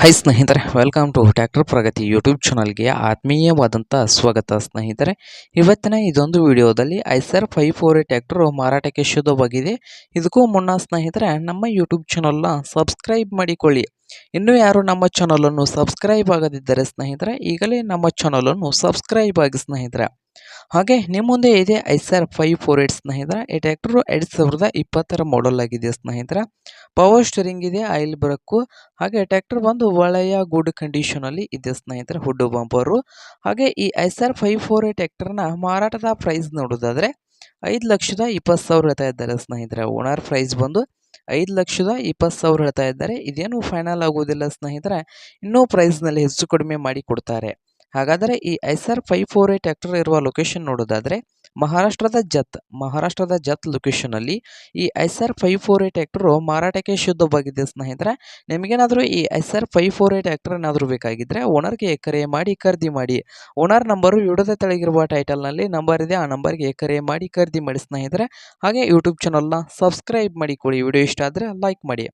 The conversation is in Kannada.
ಹಾಯ್ ಸ್ನೇಹಿತರೆ welcome to tractor Pragati YouTube ಚಾನಲ್ಗೆ ಆತ್ಮೀಯವಾದಂಥ ಸ್ವಾಗತ ಸ್ನೇಹಿತರೆ. ಇವತ್ತಿನ ಇದೊಂದು ವಿಡಿಯೋದಲ್ಲಿ ಐಸರ್ ಫೈವ್ ಫೋರ್ ಟ್ರ್ಯಾಕ್ಟರ್ ಮಾರಾಟಕ್ಕೆ ಶುದ್ಧವಾಗಿದೆ. ಇದಕ್ಕೂ ಮುನ್ನ ಸ್ನೇಹಿತರೆ, ನಮ್ಮ ಯೂಟ್ಯೂಬ್ ಚಾನಲ್ನ ಸಬ್ಸ್ಕ್ರೈಬ್ ಮಾಡಿಕೊಳ್ಳಿ. ಇನ್ನೂ ಯಾರು ನಮ್ಮ ಚಾನಲನ್ನು ಸಬ್ಸ್ಕ್ರೈಬ್ ಆಗದಿದ್ದರೆ ಸ್ನೇಹಿತರೆ, ಈಗಲೇ ನಮ್ಮ ಚಾನಲನ್ನು ಸಬ್ಸ್ಕ್ರೈಬ್ ಆಗಿ ಸ್ನೇಹಿತರೆ. ಹಾಗೆ ನಿಮ್ಮ ಮುಂದೆ ಇದೆ ಐಸರ್ ಫೈವ್ ಫೋರ್ ಏಟ್ ಸ್ನೇಹಿತರ, ಈ ಟ್ರ್ಯಾಕ್ಟರು ಎರಡು ಸಾವಿರದ ಇಪ್ಪತ್ತರ ಮಾಡಲ್ ಆಗಿದೆ ಸ್ನೇಹಿತರ. ಪವರ್ ಸ್ಟರಿಂಗ್ ಇದೆ ಆಯಿಲ್ ಬ್ರಕ್ಕು ಹಾಗೆ ಟ್ರ್ಯಾಕ್ಟರ್ ಬಂದು ಒಳ್ಳೆಯ ಗುಡ್ ಕಂಡೀಷನ್ ಅಲ್ಲಿ ಇದೆ ಸ್ನೇಹಿತರ ಹುಡ್ಡು ಬಂಪರು ಹಾಗೆ ಈ ಐಸರ್ ಫೈವ್ ಫೋರ್ ಏಟ್ ಟ್ರ್ಯಾಕ್ಟರ್ನ ಮಾರಾಟದ ಪ್ರೈಸ್ ನೋಡೋದಾದ್ರೆ ಐದು ಲಕ್ಷದ ಇಪ್ಪತ್ತು ಸಾವಿರ ಹೇಳ್ತಾ ಇದ್ದಾರೆ ಸ್ನೇಹಿತರ. ಓನರ್ ಪ್ರೈಸ್ ಬಂದು ಐದು ಲಕ್ಷದ ಇಪ್ಪತ್ತು ಸಾವಿರ ಹೇಳ್ತಾ ಇದ್ದಾರೆ. ಇದೇನು ಫೈನಲ್ ಆಗೋದಿಲ್ಲ ಸ್ನೇಹಿತರೆ. ಇನ್ನೂ ಪ್ರೈಸ್ನಲ್ಲಿ ಹೆಚ್ಚು ಕಡಿಮೆ ಮಾಡಿ ಕೊಡ್ತಾರೆ. ಹಾಗಾದರೆ ಈ Eicher five four eight tractor ಇರುವ ಲೊಕೇಶನ್ ನೋಡೋದಾದರೆ ಮಹಾರಾಷ್ಟ್ರದ ಜತ್ ಮಹಾರಾಷ್ಟ್ರದ ಜತ್ ಲೊಕೇಶನಲ್ಲಿ ಈ S R five four eight tractor ಮಾರಾಟಕ್ಕೆ ಶುದ್ಧವಾಗಿದೆ ಸ್ನೇಹಿತರೆ, ನಿಮಗೇನಾದರೂ ಈ Eicher five four eight tractor ಏನಾದರೂ ಬೇಕಾಗಿದ್ದರೆ ಓನರ್ಗೆ ಕರೆ ಮಾಡಿ ಖರೀದಿ ಮಾಡಿ. ಓನರ್ ನಂಬರು ವಿಡಿಯೋದ ತೆಳಗಿರುವ ಟೈಟಲ್ನಲ್ಲಿ ನಂಬರ್ ಇದೆ, ಆ ನಂಬರ್ಗೆ ಕರೆ ಮಾಡಿ ಖರೀದಿ ಮಾಡಿ ಸ್ನೇಹಿತರೆ. ಹಾಗೆ ಯೂಟ್ಯೂಬ್ ಚಾನಲ್ನ ಸಬ್ಸ್ಕ್ರೈಬ್ ಮಾಡಿಕೊಳ್ಳಿ. ವಿಡಿಯೋ ಇಷ್ಟ ಆದರೆ ಲೈಕ್ ಮಾಡಿ.